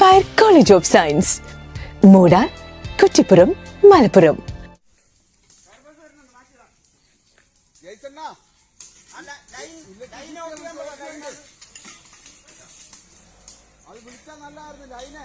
Empire college of science Moodal Kuttippuram Malappuram അത് വിളിച്ചാ നല്ലായിരുന്നു ലൈനെ.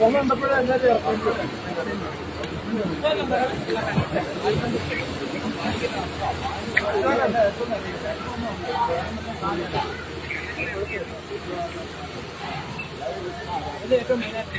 കൊണ്ടപ്പോഴേ എല്ലാവരും ഏറ്റവും മെയിനായിട്ട്